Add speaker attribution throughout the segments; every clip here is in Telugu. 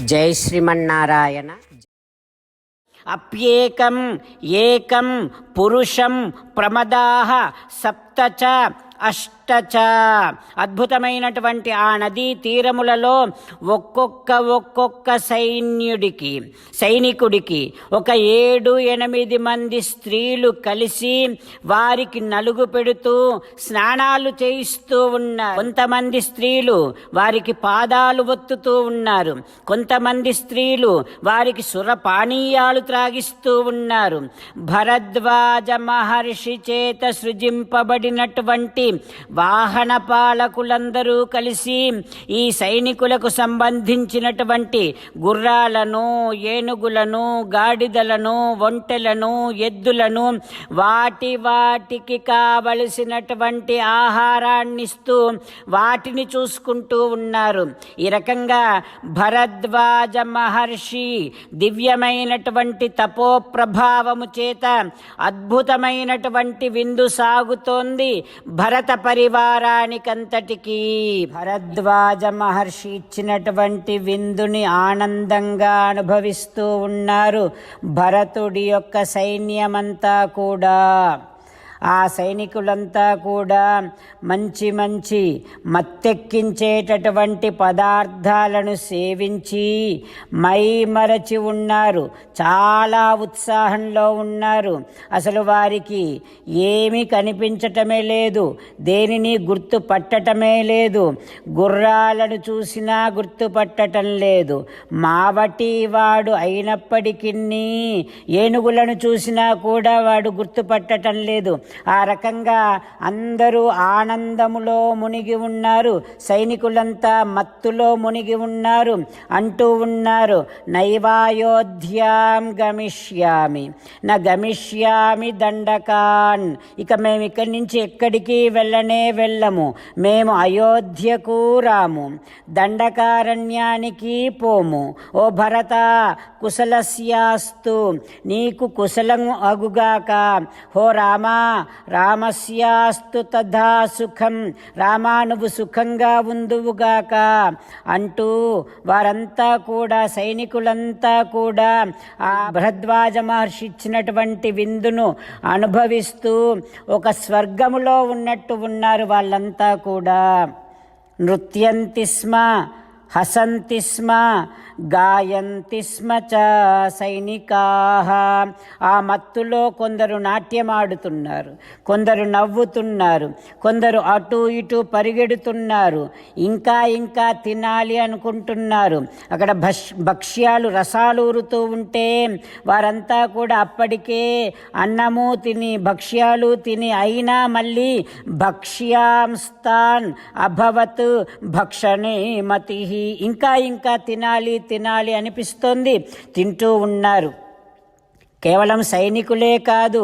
Speaker 1: జై శ్రీమన్నారాయణ. అప్యేకం ఏకం పురుషం ప్రమదాహ సప్త చ అష్ట అష్టచ. అద్భుతమైనటువంటి ఆ నదీ తీరములలో ఒక్కొక్క ఒక్కొక్క సైన్యుడికి సైనికుడికి ఒక ఏడు ఎనిమిది మంది స్త్రీలు కలిసి వారికి నలుగు పెడుతూ స్నానాలు చేయిస్తూ ఉన్నారు. కొంతమంది స్త్రీలు వారికి పాదాలు ఒత్తుతూ ఉన్నారు. కొంతమంది స్త్రీలు వారికి సురపానీయాలు త్రాగిస్తూ ఉన్నారు. భరద్వాజ మహర్షి చేత సృజింపబడినటువంటి వాహన పాలకులందరూ కలిసి ఈ సైనికులకు సంబంధించినటువంటి గుర్రాలను ఏనుగులను గాడిదలను ఒంటెలను ఎద్దులను వాటి వాటికి కావలసినటువంటి ఆహారాన్నిస్తూ వాటిని చూసుకుంటూ ఉన్నారు. ఈ రకంగా భరద్వాజ మహర్షి దివ్యమైనటువంటి తపో ప్రభావము చేత అద్భుతమైనటువంటి విందు సాగుతోంది. భరత పరి పరివారానికంతటికీ భరద్వాజ మహర్షి ఇచ్చినటువంటి విందుని ఆనందంగా అనుభవిస్తూ ఉన్నారు భరతుడి యొక్క సైన్యమంతా కూడా. ఆ సైనికులంతా కూడా మంచి మంచి మత్తెక్కించేటటువంటి పదార్థాలను సేవించి మైమరచి ఉన్నారు. చాలా ఉత్సాహంలో ఉన్నారు. అసలు వారికి ఏమీ కనిపించటమే లేదు. దేనిని గుర్తుపట్టటమే లేదు. గుర్రాలను చూసినా గుర్తుపట్టటం లేదు. మావటి వాడు అయినప్పటికీ ఏనుగులను చూసినా కూడా వాడు గుర్తుపట్టటం లేదు. ఆ రకంగా అందరూ ఆనందములో మునిగి ఉన్నారు. సైనికులంతా మత్తులో మునిగి ఉన్నారు. అంటూ ఉన్నారు నైవాయోధ్యాం గమిష్యామి. నా గమిష్యామి దండకాన్. ఇక మేము ఇక్కడి నుంచి ఎక్కడికి వెళ్ళనే వెళ్ళము. మేము అయోధ్యకు రాము. దండకారణ్యానికి పోము. ఓ భరత కుశలస్యాస్తు. నీకు కుశలం అగుగాక. హో రామా రామస్యాస్తు తథా సుఖం. రామా నువ్వు సుఖంగా ఉందువుగాక. అంటూ వారంతా కూడా సైనికులంతా కూడా ఆ భరద్వాజ మహర్షి ఇచ్చినటువంటి విందును అనుభవిస్తూ ఒక స్వర్గములో ఉన్నట్టు ఉన్నారు వాళ్ళంతా కూడా. నృత్యంతి స్మ హసంతి స్మ గాయంతి స్మ చ సైనికా. ఆ మత్తులో కొందరు నాట్యమాడుతున్నారు కొందరు నవ్వుతున్నారు కొందరు అటు ఇటు పరిగెడుతున్నారు ఇంకా ఇంకా తినాలి అనుకుంటున్నారు. అక్కడ భష్ భక్ష్యాలు రసాలు ఊరుతూ ఉంటే వారంతా కూడా అప్పటికే అన్నము తిని భక్ష్యాలు తిని అయినా మళ్ళీ భక్ష్యాంస్తాన్ అభవత్ భక్షణే మతి. ఇంకా ఇంకా తినాలి తినాలి అనిపిస్తోంది. తింటూ ఉన్నారు. కేవలం సైనికులే కాదు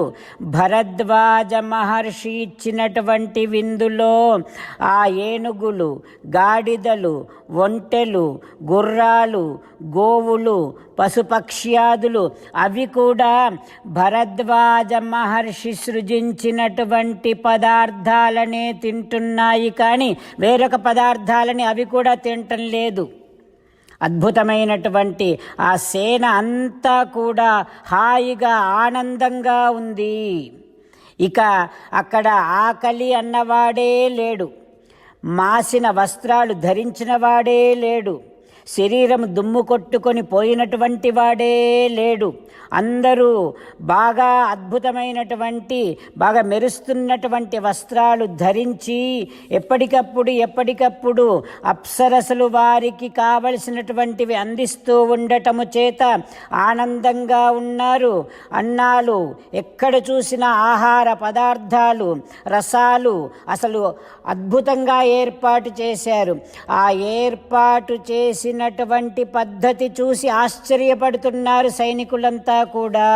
Speaker 1: భరద్వాజ మహర్షి ఇచ్చినటువంటి విందులో ఆ ఏనుగులు గాడిదలు ఒంటెలు గుర్రాలు గోవులు పశుపక్ష్యాదులు అవి కూడా భరద్వాజ మహర్షి సృజించినటువంటి పదార్థాలనే తింటున్నాయి కానీ వేరొక పదార్థాలని అవి కూడా తినటం లేదు. అద్భుతమైనటువంటి ఆ సేన అంతా కూడా హాయిగా ఆనందంగా ఉంది. ఇక అక్కడ ఆకలి అన్నవాడే లేడు. మాసిన వస్త్రాలు ధరించినవాడే లేడు. శరీరం దుమ్ము కొట్టుకొని పోయినటువంటి వాడే లేడు. అందరూ బాగా అద్భుతమైనటువంటి బాగా మెరుస్తున్నటువంటి వస్త్రాలు ధరించి ఎప్పటికప్పుడు ఎప్పటికప్పుడు అప్సరసలు వారికి కావలసినటువంటివి అందిస్తూ ఉండటము చేత ఆనందంగా ఉన్నారు. అన్నాలు ఎక్కడ చూసిన ఆహార పదార్థాలు రసాలు అసలు అద్భుతంగా ఏర్పాటు చేశారు. ఆ ఏర్పాటు చేసి చేసినటువంటి పద్ధతి చూసి ఆశ్చర్యపడుతున్నారు సైనికులంతా కూడా.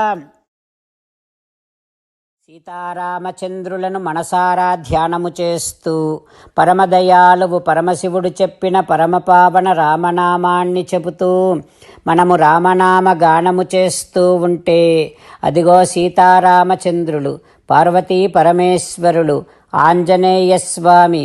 Speaker 1: సీతారామచంద్రులను మనసారా ధ్యానము చేస్తూ పరమదయాలువు పరమశివుడు చెప్పిన పరమపావన రామనామాన్ని చెబుతూ మనము రామనామ గానము చేస్తూ ఉంటే అదిగో సీతారామచంద్రులు పార్వతీ పరమేశ్వరులు ఆంజనేయస్వామి